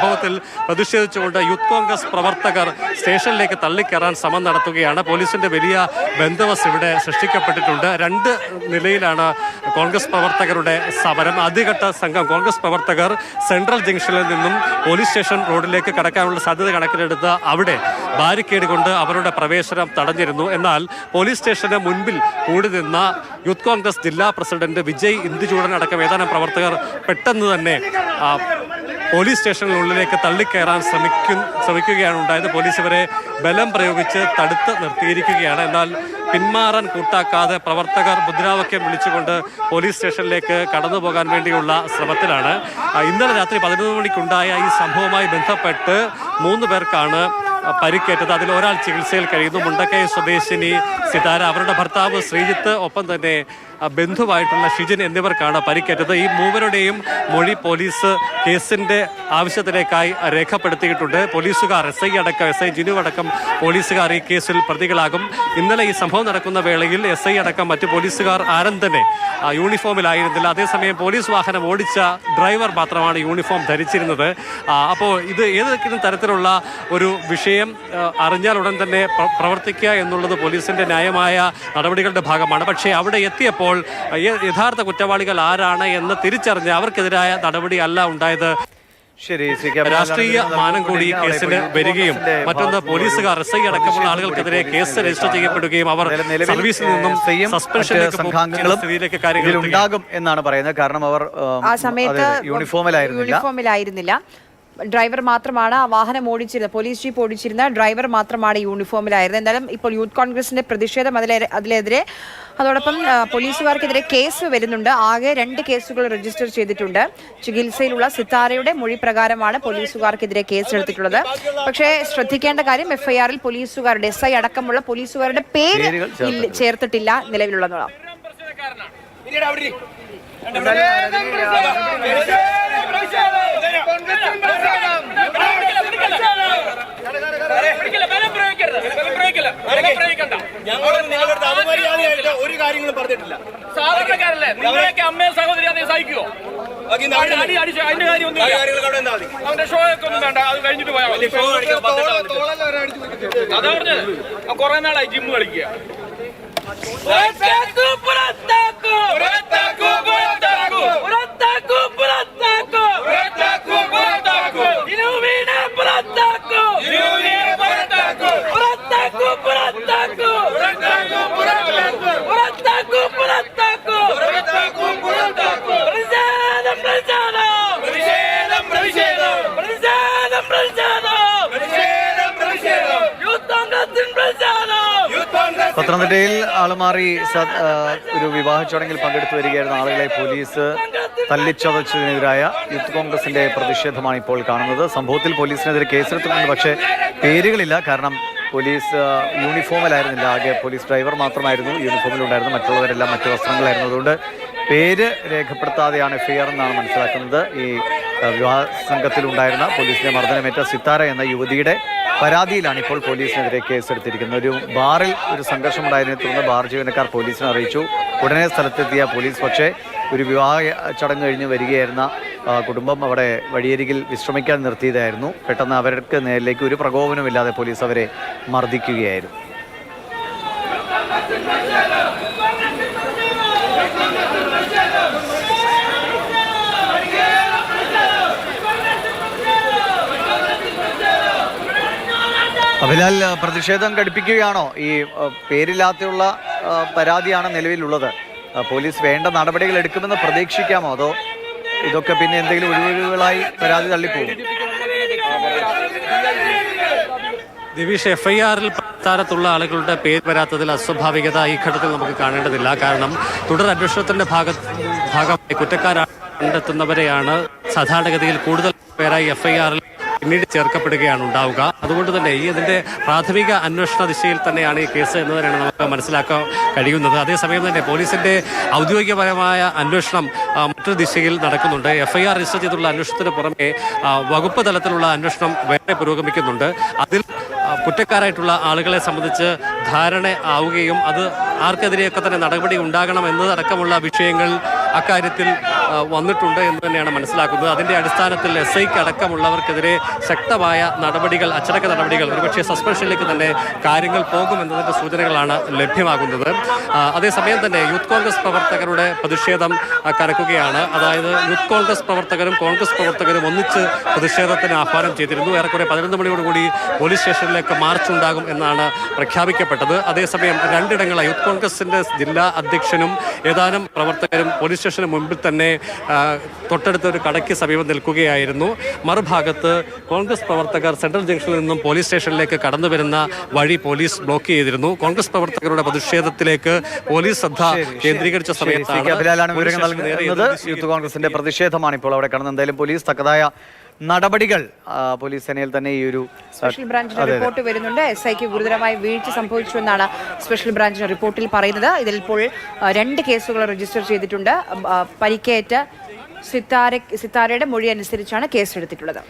സംഭവത്തിൽ പ്രതിഷേധിച്ചുകൊണ്ട് യൂത്ത് കോൺഗ്രസ് പ്രവർത്തകർ സ്റ്റേഷനിലേക്ക് തള്ളിക്കയറാൻ ശ്രമം നടത്തുകയാണ്. പോലീസിന്റെ വലിയ ബന്ധവസ് ഇവിടെ സൃഷ്ടിക്കപ്പെട്ടിട്ടുണ്ട്. രണ്ട് നിലയിലാണ് കോൺഗ്രസ് പ്രവർത്തകരുടെ സമരം. ആദ്യഘട്ട സംഘം കോൺഗ്രസ് പ്രവർത്തകർ സെൻട്രൽ ജംഗ്ഷനിൽ നിന്നും പോലീസ് സ്റ്റേഷൻ റോഡിലേക്ക് കടക്കാനുള്ള സാധ്യത കണക്കിലെടുത്ത് അവിടെ ബാരിക്കേഡ് കൊണ്ട് അവരുടെ പ്രവേശനം തടഞ്ഞിരുന്നു. എന്നാൽ പോലീസ് സ്റ്റേഷന് മുൻപിൽ കൂടി നിന്ന യൂത്ത് കോൺഗ്രസ് ജില്ലാ പ്രസിഡന്റ് വിജയ് ഇന്ദുചൂടൻ അടക്കം ഏതാനും പ്രവർത്തകർ പെട്ടെന്ന് തന്നെ പോലീസ് സ്റ്റേഷനിലുള്ളിലേക്ക് തള്ളിക്കയറാൻ ശ്രമിക്കും ശ്രമിക്കുകയാണ് ഉണ്ടായത്. പോലീസ് ഇവരെ ബലം പ്രയോഗിച്ച് തടുത്ത് നിർത്തിയിരിക്കുകയാണ്. എന്നാൽ പിന്മാറാൻ കൂട്ടാക്കാതെ പ്രവർത്തകർ മുദ്രാവാക്യം വിളിച്ചുകൊണ്ട് പോലീസ് സ്റ്റേഷനിലേക്ക് കടന്നു പോകാൻ വേണ്ടിയുള്ള ശ്രമത്തിലാണ്. ഇന്നലെ രാത്രി പതിനൊന്ന് മണിക്കുണ്ടായ ഈ സംഭവവുമായി ബന്ധപ്പെട്ട് മൂന്ന് പേർക്കാണ് പരിക്കേറ്റത്. അതിൽ ഒരാൾ ചികിത്സയിൽ കഴിയുന്നു. മുണ്ടക്കൈ സ്വദേശിനി സിതാര. അവരുടെ ഭർത്താവ് ശ്രീജിത്ത്. ഒപ്പം തന്നെ ബന്ധുവായിട്ടുള്ള ഷിജിൻ എന്നിവർക്കാണ് പരിക്കേറ്റത്. ഈ മൂവരുടെയും മൊഴി പോലീസ് കേസിന്റെ ആവശ്യത്തിലേക്കായി രേഖപ്പെടുത്തിയിട്ടുണ്ട്. പോലീസുകാർ എസ് ഐ അടക്കം എസ് ഐ ജിനു അടക്കം പോലീസുകാർ ഈ കേസിൽ പ്രതികളാകും. ഇന്നലെ ഈ സംഭവം നടക്കുന്ന വേളയിൽ എസ് ഐ അടക്കം മറ്റ് പോലീസുകാർ ആരും തന്നെ യൂണിഫോമിലായിരുന്നില്ല. അതേസമയം പോലീസ് വാഹനം ഓടിച്ച ഡ്രൈവർ മാത്രമാണ് യൂണിഫോം ധരിച്ചിരുന്നത്. അപ്പോൾ ഇത് ഏതെങ്കിലും തരത്തിലുള്ള ഒരു വിഷയം അറിഞ്ഞാൽ ഉടൻ തന്നെ പ്രവർത്തിക്കുക എന്നുള്ളത് പോലീസിന്റെ ന്യായമായ നടപടികളുടെ ഭാഗമാണ്. പക്ഷേ അവിടെ എത്തിയപ്പോൾ യ- യഥാർത്ഥ കുറ്റവാളികൾ ആരാണ് എന്ന് തിരിച്ചറിഞ്ഞ് അവർക്കെതിരായ നടപടി അല്ല ഉണ്ടായത് ശരി. രാഷ്ട്രീയ മാനം കൂടി കേസിന് വരികയും മറ്റൊന്ന് പോലീസുകാർ എസ് ഐ അടക്കമുള്ള ആളുകൾക്കെതിരെ കേസ് രജിസ്റ്റർ ചെയ്യപ്പെടുകയും അവർ നിലവിൽ സർവീസിൽ നിന്നും സസ്പെൻഷനിലേക്ക് സംഘാംഗങ്ങളും കാര്യങ്ങൾ എത്തുകയാണ്. എന്നാണ് പറയുന്നത് കാരണം അവർ യൂണിഫോമിലായിരുന്നില്ല ഡ്രൈവർ മാത്രമാണ് ആ വാഹനം ഓടിച്ചിരുന്നത്. പോലീസ് ജീപ്പ് ഓടിച്ചിരുന്ന ഡ്രൈവർ മാത്രമാണ് യൂണിഫോമിലായിരുന്നത്. എന്തായാലും ഇപ്പോൾ യൂത്ത് കോൺഗ്രസിന്റെ പ്രതിഷേധം അതിലെ അതിലെതിരെ അതോടൊപ്പം പോലീസുകാർക്കെതിരെ കേസ് വരുന്നുണ്ട്. ആകെ രണ്ട് കേസുകൾ രജിസ്റ്റർ ചെയ്തിട്ടുണ്ട്. ചികിത്സയിലുള്ള സിത്താരയുടെ മൊഴി പ്രകാരമാണ് പോലീസുകാർക്കെതിരെ കേസ് എടുത്തിട്ടുള്ളത് പക്ഷേ ശ്രദ്ധിക്കേണ്ട കാര്യം എഫ്ഐആറിൽ പോലീസുകാരുടെ എസ് ഐ അടക്കമുള്ള പോലീസുകാരുടെ പേര് ചേർത്തിട്ടില്ല. നിലവിലുള്ളതാണ്. ഒരു കാര്യങ്ങളും പറഞ്ഞിട്ടില്ല സാധാരണക്കാരല്ലേ നിങ്ങളെയൊക്കെ അമ്മയെ സഹോദരി അതേ സഹിക്കുവോ അവന്റെ ഷോ ഒക്കെ ഒന്നും വേണ്ട അത് കഴിഞ്ഞിട്ട് പോയാൽ. അതാ പറഞ്ഞത് കൊറേ നാളായി ജിമ്മ് കളിക്കുക പത്തനംതിട്ടയിൽ ആളുമാറി ഒരു വിവാഹ ചടങ്ങിൽ പങ്കെടുത്തു വരികയായിരുന്ന ആളുകളെ പോലീസ് തല്ലിച്ചതച്ചതിനെതിരായ യൂത്ത് കോൺഗ്രസിന്റെ പ്രതിഷേധമാണ് ഇപ്പോൾ കാണുന്നത്. സംഭവത്തിൽ പോലീസിനെതിരെ കേസെടുത്തിട്ടുണ്ട് പക്ഷേ പേരുകളില്ല. കാരണം പോലീസ് യൂണിഫോമിലായിരുന്നില്ല. ആകെ പോലീസ് ഡ്രൈവർ മാത്രമായിരുന്നു. യൂണിഫോമിലുണ്ടായിരുന്നു മറ്റുള്ളവരെല്ലാം മറ്റു വസ്ത്രങ്ങളായിരുന്നു. അതുകൊണ്ട് പേര് രേഖപ്പെടുത്താതെയാണ് എഫ്ഐആർ എന്നാണ് മനസ്സിലാക്കുന്നത്. ഈ വിവാഹ സംഘത്തിലുണ്ടായിരുന്ന പോലീസിന്റെ മർദ്ദനമേറ്റ സിത്താര എന്ന യുവതിയുടെ പരാതിയിലാണ് ഇപ്പോൾ പോലീസിനെതിരെ കേസെടുത്തിരിക്കുന്നത്. ഒരു ബാറിൽ ഒരു സംഘർഷമുണ്ടായതിനെ തുടർന്ന് ബാർ ജീവനക്കാർ പോലീസിനെ അറിയിച്ചു. ഉടനെ സ്ഥലത്തെത്തിയ പോലീസ് പക്ഷേ ഒരു വിവാഹ ചടങ്ങ് കഴിഞ്ഞ് വരികയായിരുന്ന കുടുംബം അവിടെ വഴിയരികിൽ വിശ്രമിക്കാൻ നിർത്തിയതായിരുന്നു. പെട്ടെന്ന് അവർക്ക് നേരിലേക്ക് ഒരു പ്രകോപനമില്ലാതെ പോലീസ് അവരെ മർദ്ദിക്കുകയായിരുന്നു. അഭിലാൽ പ്രതിഷേധം ഘടിപ്പിക്കുകയാണോ? ഈ പേരില്ലാത്തുള്ള പരാതിയാണ് നിലവിലുള്ളത്. പോലീസ് വേണ്ട നടപടികൾ എടുക്കുമെന്ന് പ്രതീക്ഷിക്കാമോ? അതോ ഇതൊക്കെ പിന്നെ എന്തെങ്കിലും ഒഴിവുകളായി പരാതി തള്ളിപ്പോകും. ദിവിഷ് എഫ് ഐ ആറിൽ സ്ഥാനത്തുള്ള ആളുകളുടെ പേര് വരാത്തതിൽ അസ്വാഭാവികത ഈ ഘട്ടത്തിൽ നമുക്ക് കാണേണ്ടതില്ല. കാരണം തുടർ അന്വേഷണത്തിന്റെ ഭാഗ ഭാഗമായി കുറ്റക്കാരാണ് കണ്ടെത്തുന്നവരെയാണ് സാധാരണഗതിയിൽ കൂടുതൽ പേരായി എഫ് ഐ ആറിൽ പിന്നീട് ചേർക്കപ്പെടുകയാണ് ഉണ്ടാവുക. അതുകൊണ്ട് തന്നെ ഈ അതിന്റെ പ്രാഥമിക അന്വേഷണ ദിശയിൽ തന്നെയാണ് ഈ കേസ് എന്ന് തന്നെയാണ് നമുക്ക് മനസ്സിലാക്കാൻ കഴിയുന്നത്. അതേസമയം തന്നെ പോലീസിന്റെ ഔദ്യോഗികപരമായ അന്വേഷണം മറ്റൊരു ദിശയിൽ നടക്കുന്നുണ്ട്. എഫ്ഐആർ രജിസ്റ്റർ ചെയ്തുള്ള അന്വേഷണത്തിന് പുറമെ വകുപ്പ് തലത്തിലുള്ള അന്വേഷണം വേറെ പുരോഗമിക്കുന്നുണ്ട്. അതിൽ കുറ്റക്കാരായിട്ടുള്ള ആളുകളെ സംബന്ധിച്ച് ധാരണ ആവുകയും അത് ആർക്കെതിരെയൊക്കെ തന്നെ നടപടി ഉണ്ടാകണം എന്നതടക്കമുള്ള വിഷയങ്ങൾ അക്കാര്യത്തിൽ വന്നിട്ടുണ്ട് എന്ന് തന്നെയാണ് മനസ്സിലാക്കുന്നത്. അതിന്റെ അടിസ്ഥാനത്തിൽ എസ് ഐക്ക് അടക്കമുള്ളവർക്കെതിരെ ശക്തമായ നടപടികൾ അച്ചടക്ക നടപടികൾ ഒരുപക്ഷെ സസ്പെൻഷനിലേക്ക് തന്നെ കാര്യങ്ങൾ പോകുമെന്നതിന്റെ സൂചനകളാണ് ലഭ്യമാകുന്നത്. അതേസമയം തന്നെ യൂത്ത് കോൺഗ്രസ് പ്രവർത്തകരുടെ പ്രതിഷേധം കരക്കുകയാണ് അതായത് യൂത്ത് കോൺഗ്രസ് പ്രവർത്തകരും കോൺഗ്രസ് പ്രവർത്തകരും ഒന്നിച്ച് പ്രതിഷേധത്തിന് ആഹ്വാനം ചെയ്തിരുന്നു. ഏറെക്കുറെ പതിനൊന്ന് മണിയോടുകൂടി പോലീസ് സ്റ്റേഷനിലേക്ക് മാർച്ച് ഉണ്ടാകും എന്നാണ് പ്രഖ്യാപിക്കപ്പെട്ടത്. അതേസമയം രണ്ടിടങ്ങളായി യൂത്ത് കോൺഗ്രസിന്റെ ജില്ലാ അധ്യക്ഷനും ഏതാനും പ്രവർത്തകരും പോലീസ് സ്റ്റേഷന് മുമ്പിൽ തന്നെ തൊട്ടടുത്ത ഒരു കടയ്ക്ക് സമീപം നിൽക്കുകയായിരുന്നു. മറുഭാഗത്ത് കോൺഗ്രസ് പ്രവർത്തകർ സെൻട്രൽ ജംഗ്ഷനിൽ നിന്നും പോലീസ് സ്റ്റേഷനിലേക്ക് കടന്നു വരുന്ന വഴി പോലീസ് ബ്ലോക്ക് ചെയ്തിരുന്നു. കോൺഗ്രസ് പ്രവർത്തകരുടെ പ്രതിഷേധത്തിലേക്ക് പോലീസ് ശ്രദ്ധ കേന്ദ്രീകരിച്ച സമയത്താണ് യൂത്ത് കോൺഗ്രസിന്റെ പ്രതിഷേധമാണ് ഇപ്പോൾ അവിടെ കാണുന്നത് എന്തായാലും പോലീസ് തക്കതായ നടപടികൾ പോലീസ് സേനയിൽ തന്നെ ഈ ഒരു സ്പെഷ്യൽ ബ്രാഞ്ചിന്റെ റിപ്പോർട്ട് വരുന്നുണ്ട്. എസ് ഐക്ക് ഗുരുതരമായ വീഴ്ച സംഭവിച്ചു എന്നാണ് സ്പെഷ്യൽ ബ്രാഞ്ചിന്റെ റിപ്പോർട്ടിൽ പറയുന്നത്. ഇതിൽ ഇപ്പോൾ രണ്ട് കേസുകൾ രജിസ്റ്റർ ചെയ്തിട്ടുണ്ട്. പരിക്കേറ്റ സിത്താര സിത്താരയുടെ മൊഴി അനുസരിച്ചാണ് കേസെടുത്തിട്ടുള്ളത്.